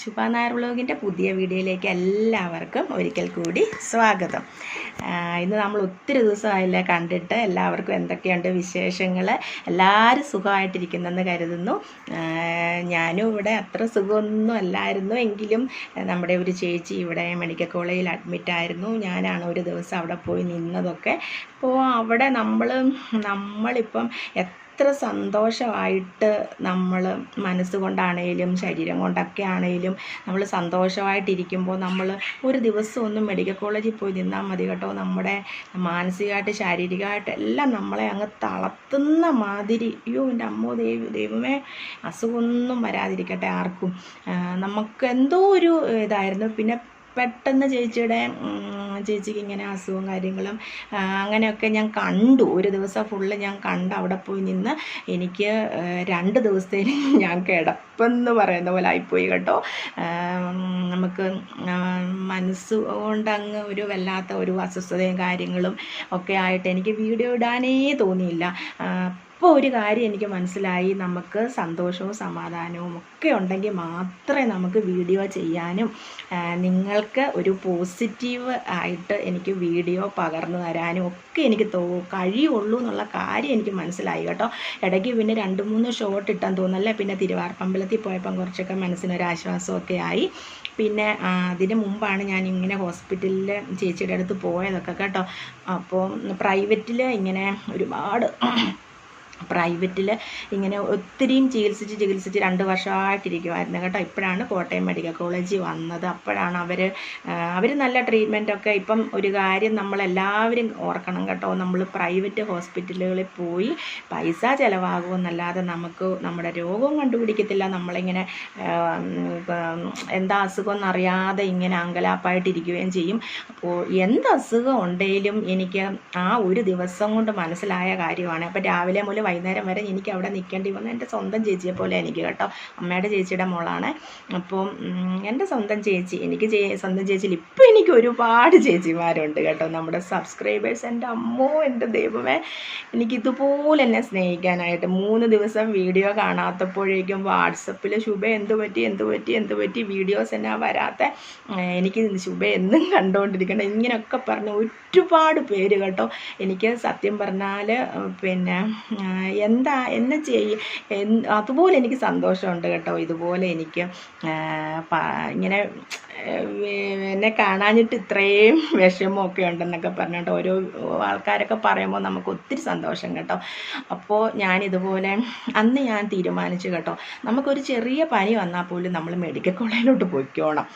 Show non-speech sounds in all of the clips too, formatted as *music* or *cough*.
ശുഭ നായർ വ്ളോഗിന്റെ പുതിയ വീഡിയോയിലേക്ക് എല്ലാവർക്കും ഒരിക്കൽ കൂടി സ്വാഗതം. ഇന്ന് നമ്മൾ ഒത്തിരി ദിവസമായില്ല കണ്ടിട്ട് എല്ലാവർക്കും എന്തൊക്കെയുണ്ട് വിശേഷങ്ങൾ എല്ലാവരും സുഖമായിട്ടിരിക്കുന്നെന്ന് കരുതുന്നു. ഞാനും ഇവിടെ അത്ര സുഖമൊന്നും അല്ലായിരുന്നു. എങ്കിലും നമ്മുടെ ഒരു ചേച്ചി ഇവിടെ മെഡിക്കൽ കോളേജിൽ അഡ്മിറ്റായിരുന്നു ഞാനാണ് ഒരു ദിവസം അവിടെ പോയി നിന്നതൊക്കെ. അപ്പോൾ അവിടെ നമ്മൾ നമ്മളിപ്പം എത്ര സന്തോഷമായിട്ട് നമ്മൾ മനസ്സുകൊണ്ടാണേലും ശരീരം കൊണ്ടൊക്കെ ആണേലും നമ്മൾ സന്തോഷമായിട്ടിരിക്കുമ്പോൾ നമ്മൾ ഒരു ദിവസം ഒന്നും മെഡിക്കൽ കോളേജിൽ പോയി നിന്നാൽ മതി കേട്ടോ. നമ്മുടെ മാനസികമായിട്ട് ശാരീരികമായിട്ട് എല്ലാം നമ്മളെ അങ്ങ് തളർത്തുന്ന മാതിരി. അയ്യോ എന്റെ അമ്മോ ദൈവ ദൈവമേ അസുഖമൊന്നും വരാതിരിക്കട്ടെ ആർക്കും. നമുക്ക് എന്തോ ഒരു ഇതായിരുന്നു. പിന്നെ പെട്ടെന്ന് ചേച്ചിയുടെ ചേച്ചിക്ക് ഇങ്ങനെ അസുഖവും കാര്യങ്ങളും അങ്ങനെയൊക്കെ ഞാൻ കണ്ടു. ഒരു ദിവസം ഫുള്ള് ഞാൻ കണ്ട് അവിടെ പോയി നിന്ന് എനിക്ക് രണ്ട് ദിവസത്തേന് *laughs* ഞാൻ കിടപ്പെന്ന് പറയുന്ന പോലെ ആയിപ്പോയി കേട്ടോ. നമുക്ക് മനസ്സ് കൊണ്ട് അങ്ങ് ഒരു വല്ലാത്ത ഒരു അസ്വസ്ഥതയും കാര്യങ്ങളും ഒക്കെ ആയിട്ട് എനിക്ക് വീഡിയോ ഇടാനേ തോന്നിയില്ല. അപ്പോൾ ഒരു കാര്യം എനിക്ക് മനസ്സിലായി. നമുക്ക് സന്തോഷവും സമാധാനവും ഒക്കെ ഉണ്ടെങ്കിൽ മാത്രമേ നമുക്ക് വീഡിയോ ചെയ്യാനും നിങ്ങൾക്ക് ഒരു പോസിറ്റീവ് ആയിട്ട് എനിക്ക് വീഡിയോ പകർന്നു തരാനും ഒക്കെ എനിക്ക് തോ കഴിയുള്ളൂ എന്നുള്ള കാര്യം എനിക്ക് മനസ്സിലായി കേട്ടോ. ഇടയ്ക്ക് പിന്നെ രണ്ട് മൂന്ന് ഷോട്ട് ഇട്ടാൻ തോന്നല്ല? പിന്നെ തിരുവാർപ്പമ്പലത്തിൽ പോയപ്പം കുറച്ചൊക്കെ മനസ്സിനൊരാശ്വാസമൊക്കെ ആയി. പിന്നെ അതിന് മുമ്പാണ് ഞാൻ ഇങ്ങനെ ഹോസ്പിറ്റലിൽ ചേച്ചിയുടെ അടുത്ത് പോയതൊക്കെ കേട്ടോ. അപ്പോൾ പ്രൈവറ്റിൽ ഇങ്ങനെ ഒരുപാട് പ്രൈവറ്റിൽ ഇങ്ങനെ ഒത്തിരിയും ചികിത്സിച്ച് ചികിത്സിച്ച് രണ്ട് വർഷമായിട്ടിരിക്കുമായിരുന്നു കേട്ടോ. ഇപ്പോഴാണ് കോട്ടയം മെഡിക്കൽ കോളേജിൽ വന്നത്. അപ്പോഴാണ് അവർ അവർ നല്ല ട്രീറ്റ്മെന്റൊക്കെ ഇപ്പം ഒരു കാര്യം നമ്മളെല്ലാവരും ഓർക്കണം കേട്ടോ. നമ്മൾ പ്രൈവറ്റ് ഹോസ്പിറ്റലുകളിൽ പോയി പൈസ ചിലവാകുമെന്നല്ലാതെ നമുക്ക് നമ്മുടെ രോഗവും കണ്ടുപിടിക്കത്തില്ല. നമ്മളിങ്ങനെ എന്താ അസുഖം എന്നറിയാതെ ഇങ്ങനെ അങ്കലാപ്പായിട്ടിരിക്കുകയും ചെയ്യും. അപ്പോൾ എന്ത് അസുഖം ഉണ്ടെങ്കിലും എനിക്ക് ആ ഒരു ദിവസം കൊണ്ട് മനസ്സിലായ കാര്യമാണ്. അപ്പോൾ രാവിലെ മുതൽ വൈകുന്നേരം വരെ എനിക്ക് അവിടെ നിൽക്കേണ്ടി വന്നു. എന്റെ സ്വന്തം ചേച്ചിയെ പോലെ എനിക്ക് കേട്ടോ. അമ്മയുടെ ചേച്ചിയുടെ മോളാണ്. അപ്പം എന്റെ സ്വന്തം ചേച്ചി എനിക്ക് സ്വന്തം ചേച്ചിയിൽ ഇപ്പം എനിക്ക് ഒരുപാട് ചേച്ചിമാരുണ്ട് കേട്ടോ. നമ്മുടെ സബ്സ്ക്രൈബേഴ്സ് എന്റെ അമ്മോ എന്റെ ദൈവമേ. എനിക്ക് ഇതുപോലെ എന്നെ സ്നേഹിക്കാനായിട്ട് മൂന്ന് ദിവസം വീഡിയോ കാണാത്തപ്പോഴേക്കും വാട്സപ്പിൽ ശുഭ എന്ത് പറ്റി? എന്ത് പറ്റി? എന്ത് പറ്റി? വീഡിയോസ് എന്നാ വരാത്ത? എനിക്ക് ശുഭ എന്നും കണ്ടുകൊണ്ടിരിക്കണം ഇങ്ങനെയൊക്കെ പറഞ്ഞ് ഒരുപാട് പേര് കേട്ടോ. എനിക്ക് സത്യം പറഞ്ഞാൽ പിന്നെ എന്താ എന്നെ ചെയ്യ. അതുപോലെ എനിക്ക് സന്തോഷമുണ്ട് കേട്ടോ. ഇതുപോലെ എനിക്ക് ഇങ്ങനെ എന്നെ കാണാഞ്ഞിട്ട് ഇത്രയും വിഷമമൊക്കെ ഉണ്ടെന്നൊക്കെ പറഞ്ഞിട്ട് ഓരോ ആൾക്കാരൊക്കെ പറയുമ്പോൾ നമുക്ക് ഒത്തിരി സന്തോഷം കേട്ടോ. അപ്പോൾ ഞാൻ ഇതുപോലെ അന്ന് ഞാൻ തീരുമാനിച്ചു കേട്ടോ. നമുക്കൊരു ചെറിയ പനി വന്നാൽ പോലും നമ്മൾ മെഡിക്കൽ കോളേജിലോട്ട് പോയിക്കോണം.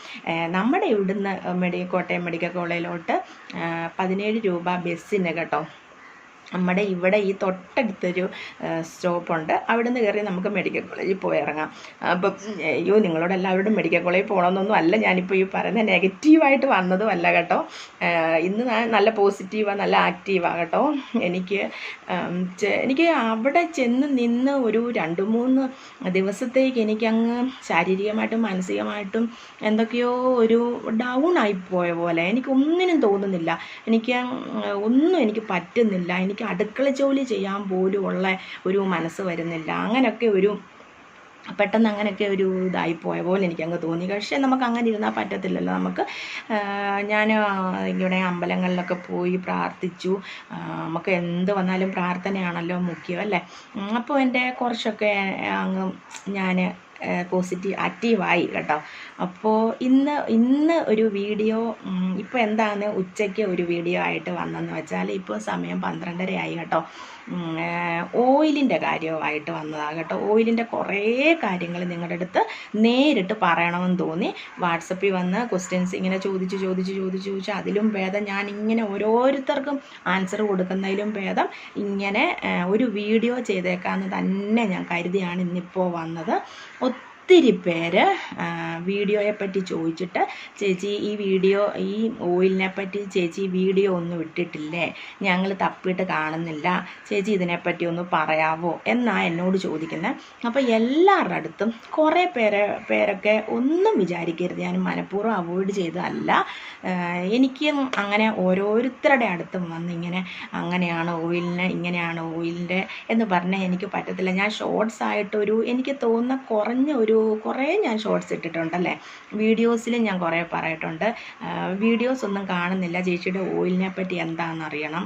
നമ്മുടെ ഇവിടുന്ന് മെഡി കോട്ടയം മെഡിക്കൽ കോളേജിലോട്ട് പതിനേഴ് രൂപ ബസ്സിന് കേട്ടോ. നമ്മുടെ ഇവിടെ ഈ തൊട്ടടുത്തൊരു സ്റ്റോപ്പുണ്ട്. അവിടെ നിന്ന് കയറി നമുക്ക് മെഡിക്കൽ കോളേജിൽ പോയി ഇറങ്ങാം. അപ്പം അയ്യോ നിങ്ങളോട് എല്ലാവരോടും മെഡിക്കൽ കോളേജിൽ പോകണമെന്നൊന്നും അല്ല. ഞാനിപ്പോൾ ഈ പറയുന്നത് നെഗറ്റീവായിട്ട് വന്നതും അല്ല കേട്ടോ. ഇന്ന് നല്ല പോസിറ്റീവാണ് നല്ല ആക്റ്റീവാണ് കേട്ടോ. എനിക്ക് എനിക്ക് അവിടെ ചെന്ന് നിന്ന് ഒരു രണ്ട് മൂന്ന് ദിവസത്തേക്ക് എനിക്കങ്ങ് ശാരീരികമായിട്ടും മാനസികമായിട്ടും എന്തൊക്കെയോ ഒരു ഡൗൺ ആയിപ്പോയ പോലെ. എനിക്കൊന്നിനും തോന്നുന്നില്ല. എനിക്ക് ഒന്നും എനിക്ക് പറ്റുന്നില്ല. എനിക്ക് അടുക്കള ജോലി ചെയ്യാൻ പോലും ഉള്ള ഒരു മനസ്സ് വരുന്നില്ല. അങ്ങനെയൊക്കെ ഒരു പെട്ടെന്ന് അങ്ങനെയൊക്കെ ഒരു ഇതായി പോയ പോലെ എനിക്ക് അങ്ങ് തോന്നി. പക്ഷേ നമുക്ക് അങ്ങനെ ഇരുന്നാൽ പറ്റത്തില്ലല്ലോ. നമുക്ക് ഞാൻ ഇവിടെ അമ്പലങ്ങളിലൊക്കെ പോയി പ്രാർത്ഥിച്ചു. നമുക്ക് എന്ത് വന്നാലും പ്രാർത്ഥനയാണല്ലോ മുഖ്യം അല്ലേ? അപ്പോൾ എന്റെ കുറച്ചൊക്കെ അങ്ങ് ഞാൻ പോസിറ്റീവ് ആക്റ്റീവായി കേട്ടോ. അപ്പോൾ ഇന്ന് ഇന്ന് ഒരു വീഡിയോ ഇപ്പോൾ എന്താണ് ഉച്ചയ്ക്ക് ഒരു വീഡിയോ ആയിട്ട് വന്നതെന്ന് വെച്ചാൽ ഇപ്പോൾ സമയം പന്ത്രണ്ടര ആയി കേട്ടോ ഓയിലിന്റെ കാര്യമായിട്ട് വന്നതാണ് കേട്ടോ. ഓയിലിന്റെ കുറേ കാര്യങ്ങൾ നിങ്ങളുടെ അടുത്ത് നേരിട്ട് പറയണമെന്ന് തോന്നി. വാട്സപ്പിൽ വന്ന് ക്വസ്റ്റ്യൻസ് ഇങ്ങനെ ചോദിച്ച് ചോദിച്ച് ചോദിച്ച് ചോദിച്ച് അതിലും ഭേദം ഞാൻ ഇങ്ങനെ ഓരോരുത്തർക്കും ആൻസർ കൊടുക്കുന്നതിലും ഭേദം ഇങ്ങനെ ഒരു വീഡിയോ ചെയ്തേക്കാമെന്ന് തന്നെ ഞാൻ കരുതിയാണ് ഇന്നിപ്പോൾ വന്നത്. ഒത്തിരി പേര് വീഡിയോയെ പറ്റി ചോദിച്ചിട്ട് ചേച്ചി ഈ വീഡിയോ ഈ ഓയിലിനെ പറ്റി ചേച്ചി വീഡിയോ ഒന്നും ഇട്ടിട്ടില്ലേ? ഞങ്ങൾ തപ്പിയിട്ട് കാണുന്നില്ല. ചേച്ചി ഇതിനെപ്പറ്റി ഒന്ന് പറയാവോ? എന്നാ എന്നോട് ചോദിക്കുന്നത് അപ്പോൾ എല്ലാവരുടെ അടുത്തും കുറേ പേരെ പേരൊക്കെ ഒന്നും വിചാരിക്കരുത്. ഞാൻ മനഃപൂർവം അവോയ്ഡ് ചെയ്തതല്ല. എനിക്ക് അങ്ങനെ ഓരോരുത്തരുടെ അടുത്തും വന്ന് ഇങ്ങനെ അങ്ങനെയാണ് ഓയിലിന് ഇങ്ങനെയാണ് ഓയിലിന്റെ എന്ന് പറഞ്ഞാൽ എനിക്ക് പറ്റത്തില്ല. ഞാൻ ഷോർട്സ് ആയിട്ടൊരു എനിക്ക് തോന്നുന്ന കുറഞ്ഞ ഒരു കുറേ ഞാൻ ഷോർട്സ് ഇട്ടിട്ടുണ്ടല്ലേ? വീഡിയോസിൽ ഞാൻ കുറേ പറയിട്ടുണ്ട്. വീഡിയോസ് ഒന്നും കാണുന്നില്ല. ചേച്ചിയുടെ ഓയിലിനെ പറ്റി എന്താണെന്ന് അറിയണം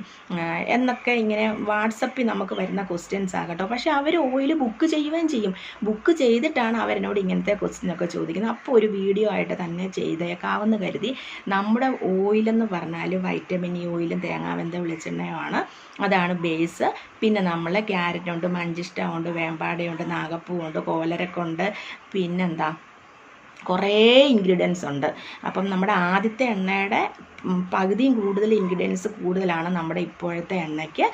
എന്നൊക്കെ ഇങ്ങനെ വാട്സപ്പിൽ നമുക്ക് വരുന്ന ക്വസ്റ്റ്യൻസ് ആകട്ടോ. പക്ഷെ അവർ ഓയിൽ ബുക്ക് ചെയ്യുകയും ചെയ്യും. ബുക്ക് ചെയ്തിട്ടാണ് അവരെന്നോട് ഇങ്ങനത്തെ ക്വസ്റ്റ്യനൊക്കെ ചോദിക്കുന്നത്. അപ്പോൾ ഒരു വീഡിയോ ആയിട്ട് തന്നെ ചെയ്തേക്കാവെന്ന് കരുതി. നമ്മുടെ ഓയിലെന്ന് പറഞ്ഞാൽ വൈറ്റമിൻ ഇ ഓയിലും തേങ്ങാവെന്ത വെളിച്ചെണ്ണയുമാണ് അതാണ് ബേസ് പിന്നെ നമ്മൾ ക്യാരറ്റുണ്ട് മഞ്ചിഷ്ടമുണ്ട് വേമ്പാടയുണ്ട് നാഗപ്പൂവുണ്ട് കോലരക്കുണ്ട് പിന്നെന്താ? കുറേ ഇൻഗ്രീഡിയൻസ് ഉണ്ട്. അപ്പം നമ്മുടെ ആദ്യത്തെ എണ്ണയുടെ പകുതിയും കൂടുതൽ ഇൻഗ്രീഡിയൻസ് കൂടുതലാണ് നമ്മുടെ ഇപ്പോഴത്തെ എണ്ണയ്ക്ക്.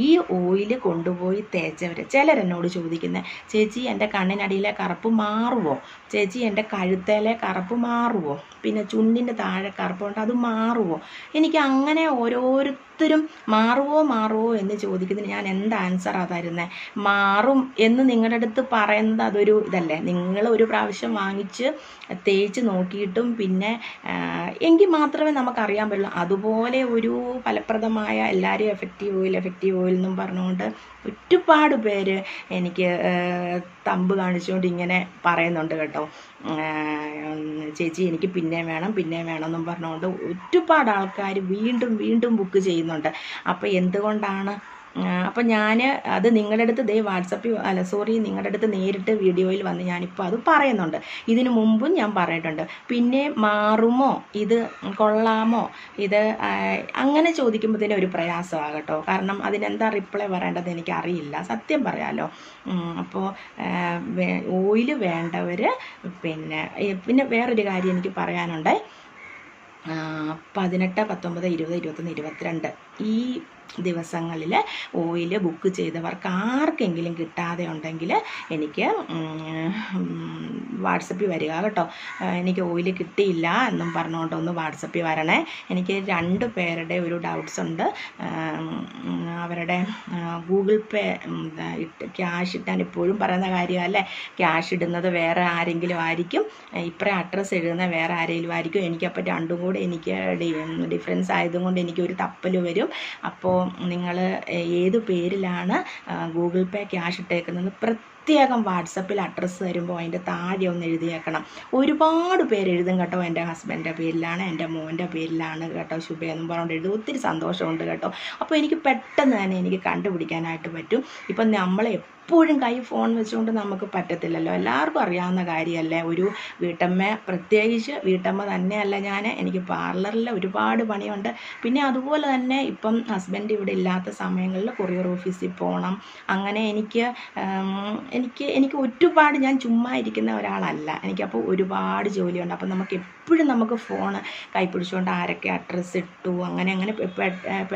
ഈ ഓയിൽ കൊണ്ടുപോയി തേച്ചവർ ചിലരെന്നോട് ചോദിക്കുന്നത് ചേച്ചി എന്റെ കണ്ണിനടിയിലെ കറുപ്പ് മാറുമോ ചേച്ചി എന്റെ കഴുത്തേലെ കറുപ്പ് മാറുമോ പിന്നെ ചുണ്ടിന്റെ താഴെ കറുപ്പുണ്ട് അത് മാറുമോ എനിക്ക് അങ്ങനെ ഓരോരുത്തരും മാറുമോ മാറുമോ എന്ന് ചോദിക്കുന്നതിന് ഞാൻ എന്ത് ആൻസറാണ് തരുന്നത് മാറും എന്ന് നിങ്ങളുടെ അടുത്ത് പറയുന്നത് അതൊരു ഇതല്ലേ? നിങ്ങൾ ഒരു പ്രാവശ്യം വാങ്ങിച്ച് തേച്ച് നോക്കിയിട്ടും പിന്നെ ആ, എങ്കിൽ മാത്രമേ നമുക്കറിയാൻ പറ്റുള്ളൂ. അതുപോലെ ഒരു ഫലപ്രദമായ എല്ലാവരും എഫക്റ്റീവ് ഓയിൽ എഫക്റ്റീവ് ഓയിൽ എന്നും പറഞ്ഞുകൊണ്ട് ഒരുപാട് പേര് എനിക്ക് തമ്പ് കാണിച്ചുകൊണ്ട് ഇങ്ങനെ പറയുന്നുണ്ട് കേട്ടോ. ചേച്ചി എനിക്ക് പിന്നെ വേണം പിന്നെ വേണം എന്നും പറഞ്ഞുകൊണ്ട് ഒരുപാട് ആൾക്കാർ വീണ്ടും വീണ്ടും ബുക്ക് ചെയ്യുന്നുണ്ട്. അപ്പോൾ എന്തുകൊണ്ടാണ് അപ്പം ഞാൻ അത് നിങ്ങളുടെ അടുത്ത് ദേ വാട്സപ്പിൽ അല്ല സോറി നിങ്ങളുടെ അടുത്ത് നേരിട്ട് വീഡിയോയിൽ വന്ന് ഞാനിപ്പോൾ അത് പറയുന്നുണ്ട്. ഇതിന് മുമ്പും ഞാൻ പറഞ്ഞിട്ടുണ്ട്. പിന്നെ മാറുമോ? ഇത് കൊള്ളാമോ? ഇത് അങ്ങനെ ചോദിക്കുമ്പോഴത്തേനും ഒരു പ്രയാസമാകട്ടോ. കാരണം അതിനെന്താ റിപ്ലൈ പറയേണ്ടത് എനിക്കറിയില്ല. സത്യം പറയാമല്ലോ അപ്പോൾ ഓയിൽ വേണ്ടവർ പിന്നെ പിന്നെ വേറൊരു കാര്യം എനിക്ക് പറയാനുണ്ട്. പതിനെട്ട് പത്തൊമ്പത് ഇരുപത് ഇരുപത്തൊന്ന് ഇരുപത്തിരണ്ട്. ഈ ദിവസങ്ങളിൽ ഓയിൽ ബുക്ക് ചെയ്തവർക്ക് ആർക്കെങ്കിലും കിട്ടാതെ ഉണ്ടെങ്കിൽ എനിക്ക് വാട്സപ്പിൽ വരിക കേട്ടോ. എനിക്ക് ഓയിൽ കിട്ടിയില്ല എന്നും പറഞ്ഞുകൊണ്ട് ഒന്ന് വാട്സപ്പിൽ വരണേ. എനിക്ക് രണ്ട് പേരുടെ ഒരു ഡൗട്ട്സ് ഉണ്ട്. അവരുടെ ഗൂഗിൾ പേ ഇട്ട് ക്യാഷ് ഇട്ടാൻ ഇപ്പോഴും പറയുന്ന കാര്യമല്ലേ? ക്യാഷ് ഇടുന്നത് വേറെ ആരെങ്കിലും ആയിരിക്കും. ഇപ്പറേ അഡ്രസ്സ് എഴുതുന്നത് വേറെ ആരെങ്കിലും ആയിരിക്കും. എനിക്കപ്പോൾ രണ്ടും കൂടെ എനിക്ക് ഡിഫറൻസ് ആയതുകൊണ്ട് എനിക്കൊരു തപ്പൽ വരും. അപ്പോൾ നിങ്ങൾ ഏത് പേരിലാണ് ഗൂഗിൾ പേ ക്യാഷ് ഇട്ടേക്കുന്നത്? പ്രത്യേകം വാട്സപ്പിൽ അഡ്രസ്സ് തരുമ്പോൾ അതിന്റെ താഴെ ഒന്ന് എഴുതിയേക്കണം. ഒരുപാട് പേര് എഴുതും കേട്ടോ എന്റെ ഹസ്ബൻഡിന്റെ പേരിലാണ് എന്റെ മോന്റെ പേരിലാണ് കേട്ടോ ശുഭ പറഞ്ഞുകൊണ്ട് എഴുതും. ഒത്തിരി സന്തോഷമുണ്ട് കേട്ടോ. അപ്പോൾ എനിക്ക് പെട്ടെന്ന് തന്നെ എനിക്ക് കണ്ടുപിടിക്കാനായിട്ട് പറ്റും. ഇപ്പം നമ്മൾ എപ്പോഴും കൈ ഫോൺ വെച്ചുകൊണ്ട് നമുക്ക് പറ്റത്തില്ലല്ലോ. എല്ലാവർക്കും അറിയാവുന്ന കാര്യമല്ലേ ഒരു വീട്ടമ്മ പ്രത്യേകിച്ച് വീട്ടമ്മ തന്നെയല്ല ഞാൻ എനിക്ക് പാർലറിൽ ഒരുപാട് പണിയുണ്ട്. പിന്നെ അതുപോലെ തന്നെ ഇപ്പം ഹസ്ബൻഡ് ഇവിടെ ഇല്ലാത്ത സമയങ്ങളിൽ കൊറിയർ ഓഫീസിൽ പോകണം അങ്ങനെ എനിക്ക് എനിക്ക് എനിക്ക് ഒരുപാട് ഞാൻ ചുമ്മാ ഇരിക്കുന്ന ഒരാളല്ല. എനിക്കപ്പോൾ ഒരുപാട് ജോലിയുണ്ട്. അപ്പം നമുക്ക് എപ്പോഴും നമുക്ക് ഫോൺ കൈ പിടിച്ചുകൊണ്ട് ആരൊക്കെ അഡ്രസ്സ് ഇട്ടു അങ്ങനെ അങ്ങനെ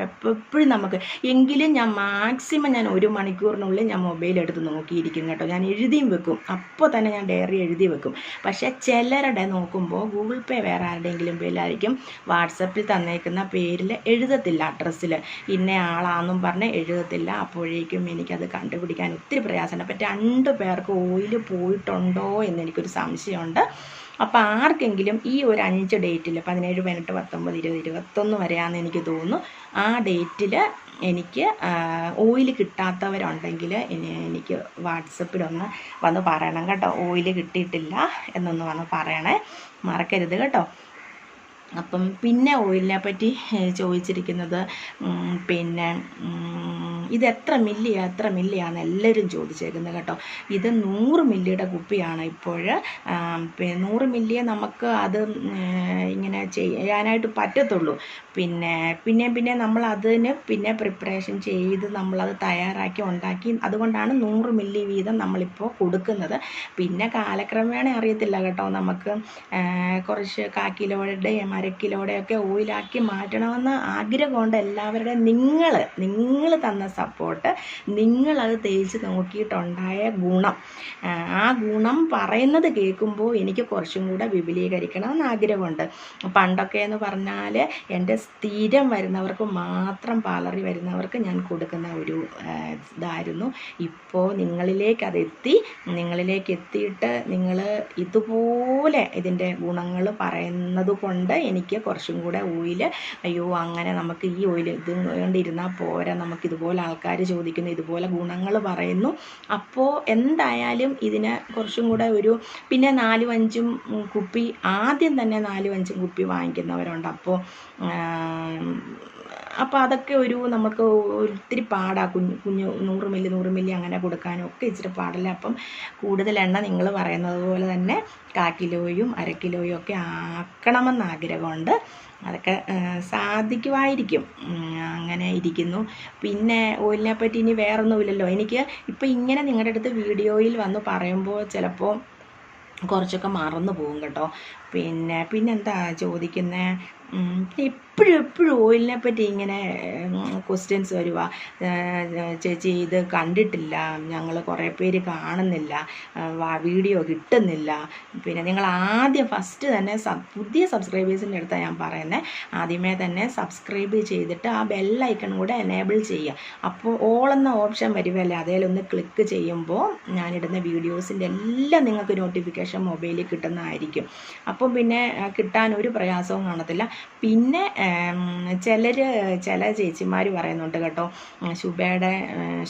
എപ്പോഴും നമുക്ക് എങ്കിലും ഞാൻ മാക്സിമം ഞാൻ ഒരു മണിക്കൂറിനുള്ളിൽ ഞാൻ മൊബൈൽ എടുത്ത് നോക്കിയിരിക്കും കേട്ടോ. ഞാൻ എഴുതിയും വെക്കും. അപ്പോൾ തന്നെ ഞാൻ ഡയറി എഴുതി വെക്കും. പക്ഷേ ചിലരുടെ നോക്കുമ്പോൾ ഗൂഗിൾ പേ വേറെ ആരുടെയെങ്കിലും പേരിലായിരിക്കും വാട്സപ്പിൽ തന്നേക്കുന്ന പേരിൽ എഴുതത്തില്ല അഡ്രസ്സിൽ ഇന്ന ആളാണെന്നും പറഞ്ഞ് എഴുതത്തില്ല. അപ്പോഴേക്കും എനിക്കത് കണ്ടുപിടിക്കാൻ ഒത്തിരി പ്രയാസമുണ്ട്. അപ്പം രണ്ട് പേർക്ക് ഓയിൽ പോയിട്ടുണ്ടോ എന്ന് എനിക്കൊരു സംശയമുണ്ട്. അപ്പോൾ ആർക്കെങ്കിലും ഈ ഒരു അഞ്ച് ഡേറ്റിൽ പതിനേഴ് പതിനെട്ട് പത്തൊമ്പത് ഇരുപത് ഇരുപത്തൊന്ന് വരെയാണെന്ന് എനിക്ക് തോന്നുന്നു. ആ ഡേറ്റിൽ എനിക്ക് ഓയിൽ കിട്ടാത്തവരുണ്ടെങ്കിൽ എനിക്ക് വാട്സപ്പിലൊന്ന് വന്ന് പറയണം കേട്ടോ. ഓയിൽ കിട്ടിയിട്ടില്ല എന്നൊന്ന് വന്ന് പറയണേ. മറക്കരുത് കേട്ടോ. അപ്പം പിന്നെ ഓയിലിനെ പറ്റി ചോദിച്ചിരിക്കുന്നത് പിന്നെ ഇത് എത്ര മില്ലിയാ എത്ര മില്ലിയാണ് എല്ലാവരും ചോദിച്ചേക്കുന്നത് കേട്ടോ. ഇത് നൂറ് മില്ലിയുടെ കുപ്പിയാണ് ഇപ്പോൾ നൂറ് മില്ലിയെ നമുക്ക് അത് ഇങ്ങനെ ചെയ്യാനായിട്ട് പറ്റത്തുള്ളൂ. പിന്നെ പിന്നെ പിന്നെ നമ്മൾ അതിന് പിന്നെ പ്രിപ്പറേഷൻ ചെയ്ത് നമ്മളത് തയ്യാറാക്കി ഉണ്ടാക്കി അതുകൊണ്ടാണ് നൂറ് മില്ലി വീതം നമ്മളിപ്പോൾ കൊടുക്കുന്നത്. പിന്നെ കാലക്രമേണ അറിയത്തില്ല കേട്ടോ നമുക്ക് കുറച്ച് കാ കിലോയുടെയും അര കിലോയുടെയൊക്കെ ഓയിലാക്കി മാറ്റണമെന്ന് ആഗ്രഹമുണ്ട് എല്ലാവരുടെയും നിങ്ങൾ നിങ്ങൾ തന്ന സപ്പോർട്ട് നിങ്ങളത് തേച്ച് നോക്കിയിട്ടുണ്ടായ ഗുണം. ആ ഗുണം പറയുന്നത് കേൾക്കുമ്പോൾ എനിക്ക് കുറച്ചും കൂടെ വിപുലീകരിക്കണമെന്ന് ആഗ്രഹമുണ്ട്. പണ്ടൊക്കെ എന്ന് പറഞ്ഞാൽ എന്റെ സ്ഥിരം വരുന്നവർക്ക് മാത്രം പാലറി വരുന്നവർക്ക് ഞാൻ കൊടുക്കുന്ന ഒരു ഇതായിരുന്നു. ഇപ്പോൾ നിങ്ങളിലേക്ക് അതെത്തി നിങ്ങളിലേക്ക് എത്തിയിട്ട് നിങ്ങൾ ഇതുപോലെ ഇതിന്റെ ഗുണങ്ങൾ പറയുന്നത് കൊണ്ട് എനിക്ക് കുറച്ചും കൂടെ ഓയിൽ അയ്യോ അങ്ങനെ നമുക്ക് ഈ ഓയിൽ ഇത് കൊണ്ടിരുന്നാൽ പോരാ. നമുക്ക് ഇതുപോലെ ആൾക്കാർ ചോദിക്കുന്നു ഇതുപോലെ ഗുണങ്ങൾ പറയുന്നു. അപ്പോൾ എന്തായാലും ഇതിന് കുറച്ചും കൂടെ ഒരു പിന്നെ നാലും അഞ്ചും കുപ്പി ആദ്യം തന്നെ നാലും അഞ്ചും കുപ്പി വാങ്ങിക്കുന്നവരുണ്ട്. അപ്പോൾ അപ്പോൾ അതൊക്കെ ഒരു നമുക്ക് ഒത്തിരി പാടാ. കുഞ്ഞു കുഞ്ഞു നൂറ് മില്ലി നൂറ് മില്ലി അങ്ങനെ കൊടുക്കാനും ഒക്കെ ഇച്ചിരി പാടില്ല. അപ്പം കൂടുതൽ എണ്ണ നിങ്ങൾ പറയുന്നത് പോലെ തന്നെ കാ കിലോയും അര കിലോയും ഒക്കെ ആക്കണമെന്ന് ആഗ്രഹമുണ്ട്. അതൊക്കെ സാധിക്കുമായിരിക്കും. അങ്ങനെ ഇരിക്കുന്നു. പിന്നെ ഓയിലിനെ പറ്റി ഇനി വേറൊന്നുമില്ലല്ലോ. എനിക്ക് ഇപ്പം ഇങ്ങനെ നിങ്ങളുടെ അടുത്ത് വീഡിയോയിൽ വന്ന് പറയുമ്പോൾ ചിലപ്പോൾ കുറച്ചൊക്കെ മറന്നു പോകും കേട്ടോ. പിന്നെ പിന്നെന്താ ചോദിക്കുന്നത് എപ്പോഴും എപ്പോഴും ഓയിലിനെ പറ്റി ഇങ്ങനെ ക്വസ്റ്റ്യൻസ് വരുക ചേച്ചി ഇത് കണ്ടിട്ടില്ല. ഞങ്ങൾ കുറേ പേര് കാണുന്നില്ല. വീഡിയോ കിട്ടുന്നില്ല. പിന്നെ നിങ്ങൾ ആദ്യം ഫസ്റ്റ് തന്നെ പുതിയ സബ്സ്ക്രൈബേഴ്സിന്റെ അടുത്താണ് ഞാൻ പറയുന്നത് ആദ്യമേ തന്നെ സബ്സ്ക്രൈബ് ചെയ്തിട്ട് ആ ബെല്ലൈക്കൺ കൂടെ എനേബിൾ ചെയ്യുക. അപ്പോൾ ഓൾ എന്ന ഓപ്ഷൻ വരുമല്ലേ അതേലൊന്ന് ക്ലിക്ക് ചെയ്യുമ്പോൾ ഞാനിടുന്ന വീഡിയോസിന്റെ എല്ലാം നിങ്ങൾക്ക് നോട്ടിഫിക്കേഷൻ മൊബൈലിൽ കിട്ടുന്നതായിരിക്കും. അപ്പം പിന്നെ കിട്ടാൻ ഒരു പ്രയാസവും കാണത്തില്ല. പിന്നെ ചിലർ ചില ചേച്ചിമാർ പറയുന്നുണ്ട് കേട്ടോ ശുഭയുടെ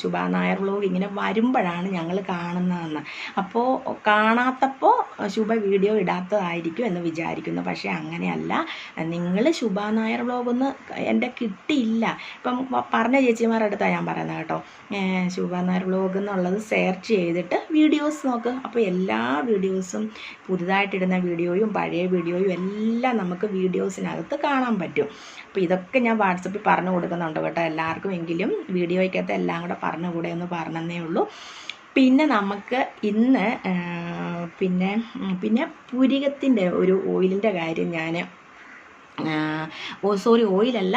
ശുഭ നായർ വ്ളോഗ് ഇങ്ങനെ വരുമ്പോഴാണ് ഞങ്ങൾ കാണുന്നതെന്ന്. അപ്പോൾ കാണാത്തപ്പോൾ ശുഭ വീഡിയോ ഇടാത്തതായിരിക്കും എന്ന് വിചാരിക്കുന്നു. പക്ഷേ അങ്ങനെയല്ല. നിങ്ങൾ ശുഭ നായർ വ്ളോഗൊന്ന് എന്റെ കിട്ടിയില്ല. ഇപ്പം പറഞ്ഞ ചേച്ചിമാരുടെ അടുത്താണ് ഞാൻ പറയുന്നത് കേട്ടോ. ശുഭ നായർ വ്ളോഗ് എന്നുള്ളത് സെർച്ച് ചെയ്തിട്ട് വീഡിയോസ് നോക്ക്. അപ്പോൾ എല്ലാ വീഡിയോസും പുതുതായിട്ടിടുന്ന വീഡിയോയും പഴയ വീഡിയോയും എല്ലാം നമുക്ക് വീഡിയോസിനകത്ത് കാണാൻ പറ്റും. അപ്പോൾ ഇതൊക്കെ ഞാൻ വാട്സപ്പിൽ പറഞ്ഞു കൊടുക്കുന്നുണ്ട് കേട്ടോ എല്ലാവർക്കും. എങ്കിലും വീഡിയോയ്ക്കകത്ത് എല്ലാം കൂടെ പറഞ്ഞുകൂടെ എന്ന് പറഞ്ഞതേ ഉള്ളൂ. പിന്നെ നമുക്ക് ഇന്ന് പിന്നെ പിന്നെ പുരികത്തിന്റെ ഒരു ഓയിലിന്റെ കാര്യം ഞാൻ ഓ സോറി ഓയിലല്ല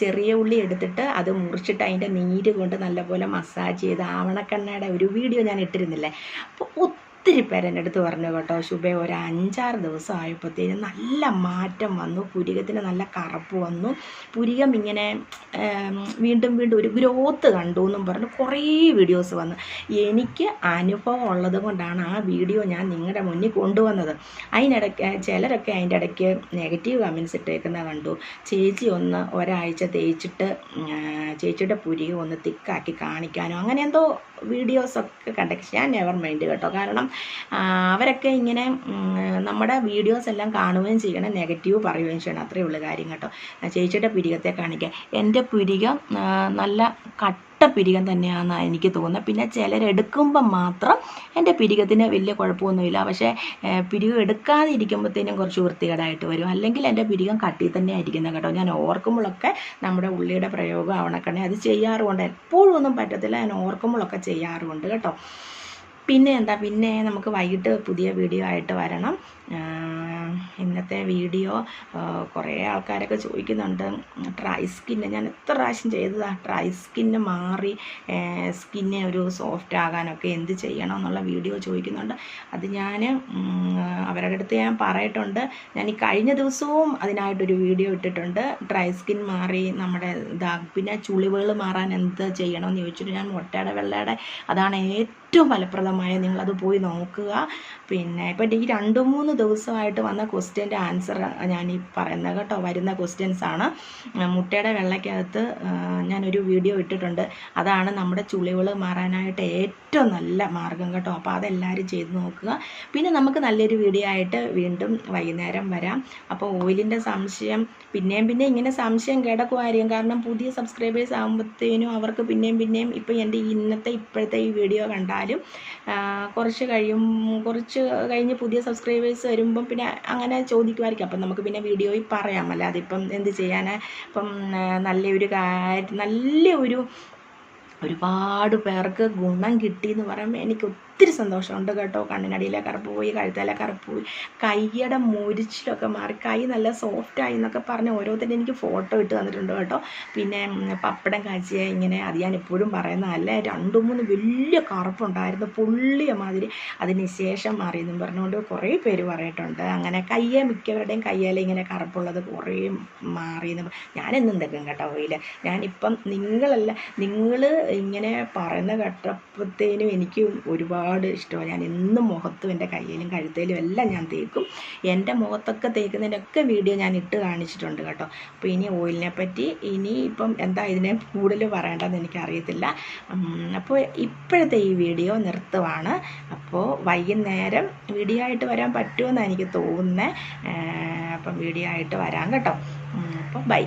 ചെറിയ ഉള്ളി എടുത്തിട്ട് അത് മുറിച്ചിട്ട് അതിന്റെ നീര് കൊണ്ട് നല്ലപോലെ മസാജ് ചെയ്ത് ആവണക്കണ്ണയുടെ ഒരു വീഡിയോ ഞാൻ ഇട്ടിരുന്നില്ലേ? അപ്പോൾ ഒത്തിരി പേര് എന്റെ അടുത്ത് പറഞ്ഞു കേട്ടോ ശുഭ ഒരു അഞ്ചാറ് ദിവസം ആയപ്പോഴത്തേനും നല്ല മാറ്റം വന്നു പുരികത്തിന് നല്ല കറുപ്പ് വന്നു. പുരികം ഇങ്ങനെ വീണ്ടും വീണ്ടും ഒരു ഗ്രോത്ത് കണ്ടു എന്നും പറഞ്ഞ് കുറേ വീഡിയോസ് വന്നു. എനിക്ക് അനുഭവം ഉള്ളത് കൊണ്ടാണ് ആ വീഡിയോ ഞാൻ നിങ്ങളുടെ മുന്നിൽ കൊണ്ടുവന്നത്. അതിനിടയ്ക്ക് ചിലരൊക്കെ അതിന്റെ ഇടയ്ക്ക് നെഗറ്റീവ് കമൻസ് ഇട്ടേക്കുന്നത് കണ്ടു. ചേച്ചി ഒന്ന് ഒരാഴ്ച തേച്ചിട്ട് ചേച്ചിയുടെ പുരികം ഒന്ന് തിക്കാക്കി കാണിക്കാനോ അങ്ങനെ എന്തോ വീഡിയോസൊക്കെ കണ്ടക്ട് ഞാൻ നെവർ മൈൻഡ് കേട്ടോ. കാരണം അവരൊക്കെ ഇങ്ങനെ നമ്മുടെ വീഡിയോസ് എല്ലാം കാണുകയും ചെയ്യണം നെഗറ്റീവ് പറയുകയും ചെയ്യണം. അത്രയേ ഉള്ളൂ കാര്യം കേട്ടോ. ചേച്ചിയുടെ പുരികത്തെ കാണിക്കുക എന്റെ പുരികം നല്ല കട്ട പിരികം തന്നെയാണെന്നാണ് എനിക്ക് തോന്നുന്നത് പിന്നെ ചിലരെടുക്കുമ്പം മാത്രം എന്റെ പിരികത്തിന് വലിയ കുഴപ്പമൊന്നുമില്ല. പക്ഷേ പിരികം എടുക്കാതെ ഇരിക്കുമ്പോഴത്തേനും കുറച്ച് വൃത്തികേടായിട്ട് വരും. അല്ലെങ്കിൽ എന്റെ പിരികം കട്ടി തന്നെ ആയിരിക്കുന്നത് കേട്ടോ. ഞാൻ ഓർക്കുമ്പോഴൊക്കെ നമ്മുടെ ഉള്ളിയുടെ പ്രയോഗം ആവണക്കണേ. അത് ചെയ്യാറുമുണ്ട്. എപ്പോഴും ഒന്നും പറ്റത്തില്ല. ഞാൻ ഓർക്കുമ്പോഴൊക്കെ ചെയ്യാറുമുണ്ട് കേട്ടോ. പിന്നെ എന്താ പിന്നെ നമുക്ക് വൈകിട്ട് പുതിയ വീഡിയോ ആയിട്ട് വരണം. ഇന്നത്തെ വീഡിയോ കുറേ ആൾക്കാരൊക്കെ ചോദിക്കുന്നുണ്ട് ഡ്രൈ സ്കിന്ന് ഞാൻ എത്ര പ്രാവശ്യം ചെയ്തതാണ് ഡ്രൈ സ്കിന്ന് മാറി സ്കിന്നെ ഒരു സോഫ്റ്റ് ആകാനൊക്കെ എന്ത് ചെയ്യണം? എന്നുള്ള വീഡിയോ ചോദിക്കുന്നുണ്ട്. അത് ഞാൻ അവരുടെ അടുത്ത് ഞാൻ പറയിട്ടുണ്ട്. ഞാൻ ഈ കഴിഞ്ഞ ദിവസവും അതിനായിട്ടൊരു വീഡിയോ ഇട്ടിട്ടുണ്ട്. ഡ്രൈ സ്കിൻ മാറി നമ്മുടെ ഇതാ പിന്നെ ചുളിവുകൾ മാറാൻ എന്ത് ചെയ്യണമെന്ന് ചോദിച്ചിട്ട് ഞാൻ മുട്ടയുടെ വെള്ളയുടെ അതാണ് ഏറ്റവും ഫലപ്രദമായ നിങ്ങളത് പോയി നോക്കുക. പിന്നെ ഇപ്പം ഈ രണ്ട് മൂന്ന് ദിവസമായിട്ട് വന്ന ക്വസ്റ്റ്യന്റെ ആൻസർ ഞാൻ ഈ പറയുന്നത് കേട്ടോ വരുന്ന ക്വസ്റ്റ്യൻസ് ആണ്. മുട്ടയുടെ വെള്ളയ്ക്കകത്ത് ഞാനൊരു വീഡിയോ ഇട്ടിട്ടുണ്ട്. അതാണ് നമ്മുടെ ചുളിവുകൾ മാറാനായിട്ട് ഏറ്റവും നല്ല മാർഗം കേട്ടോ. അപ്പോൾ അതെല്ലാവരും ചെയ്ത് നോക്കുക. പിന്നെ നമുക്ക് നല്ലൊരു വീഡിയോ ആയിട്ട് വീണ്ടും വൈകുന്നേരം വരാം. അപ്പോൾ ഓയിലിന്റെ സംശയം പിന്നെയും പിന്നെയും ഇങ്ങനെ സംശയം കിടക്കുമായിരിക്കും കാരണം പുതിയ സബ്സ്ക്രൈബേഴ്സ് ആകുമ്പോഴത്തേനും അവർക്ക് പിന്നെയും പിന്നെയും ഇപ്പോൾ എന്റെ ഇന്നത്തെ ഇപ്പോഴത്തെ ഈ വീഡിയോ കണ്ടാലും ആ, കുറച്ച് കഴിയും കുറച്ച് കഴിഞ്ഞ് പുതിയ സബ്സ്ക്രൈബേഴ്സ് വരുമ്പം പിന്നെ അങ്ങനെ ചോദിക്കുമായിരിക്കും. അപ്പം നമുക്ക് പിന്നെ വീഡിയോയിൽ പറയാം. അല്ലാതെ ഇപ്പം എന്ത് ചെയ്യാനാ? ഇപ്പം നല്ലൊരു കാര്യം നല്ല ഒരു ഒരുപാട് പേർക്ക് ഗുണം കിട്ടി എന്ന് പറയുമ്പോൾ എനിക്ക് ഒത്തിരി സന്തോഷമുണ്ട് കേട്ടോ. കണ്ണിനടിയിലെ കറുപ്പ് പോയി കഴുത്തിലെ കറുപ്പ് പോയി. കൈയുടെ മുരിച്ചിലൊക്കെ മാറി കൈ നല്ല സോഫ്റ്റായി എന്നൊക്കെ പറഞ്ഞ് ഓരോരുത്തരും എനിക്ക് ഫോട്ടോ ഇട്ട് തന്നിട്ടുണ്ട് കേട്ടോ. പിന്നെ പപ്പടം കാച്ചിയ ഇങ്ങനെ അത് ഞാൻ എപ്പോഴും പറയുന്നതല്ല രണ്ട് മൂന്ന് വലിയ കറുപ്പുണ്ടായിരുന്നു പുള്ളിയ മാതിരി. അതിന് ശേഷം മാറിയെന്നും പറഞ്ഞുകൊണ്ട് കുറേ പേര് പറയിട്ടുണ്ട്. അങ്ങനെ കയ്യെ മിക്കവരുടെയും കയ്യേലെ ഇങ്ങനെ കറുപ്പുള്ളത് കുറേ മാറിയെന്ന്. ഞാനെന്നും തെക്കും കേട്ടോ ഓയിൽ ഞാനിപ്പം നിങ്ങളല്ല നിങ്ങൾ ഇങ്ങനെ പറയുന്ന കേട്ടപ്പോഴത്തേനും എനിക്ക് ഒരുപാട് ഒരുപാട് ഇഷ്ടമാണ്. ഞാൻ എന്നും മുഖത്തും എന്റെ കയ്യിലും കഴുത്തേലും എല്ലാം ഞാൻ തേക്കും. എന്റെ മുഖത്തൊക്കെ തേക്കുന്നതിന്റെയൊക്കെ വീഡിയോ ഞാൻ ഇട്ട് കാണിച്ചിട്ടുണ്ട് കേട്ടോ. അപ്പോൾ ഇനി ഓയിലിനെ പറ്റി ഇനി ഇപ്പം എന്താ ഇതിനെ കൂടുതൽ പറയേണ്ടതെന്ന് എനിക്കറിയത്തില്ല. അപ്പോൾ ഇപ്പോഴത്തെ ഈ വീഡിയോ നിർത്തുവാണ്. അപ്പോൾ വൈകുന്നേരം വീഡിയോ ആയിട്ട് വരാൻ പറ്റുമെന്നാണ് എനിക്ക് തോന്നുന്നത്. അപ്പം വീഡിയോ ആയിട്ട് വരാം കേട്ടോ. അപ്പോൾ അപ്പം ബൈ.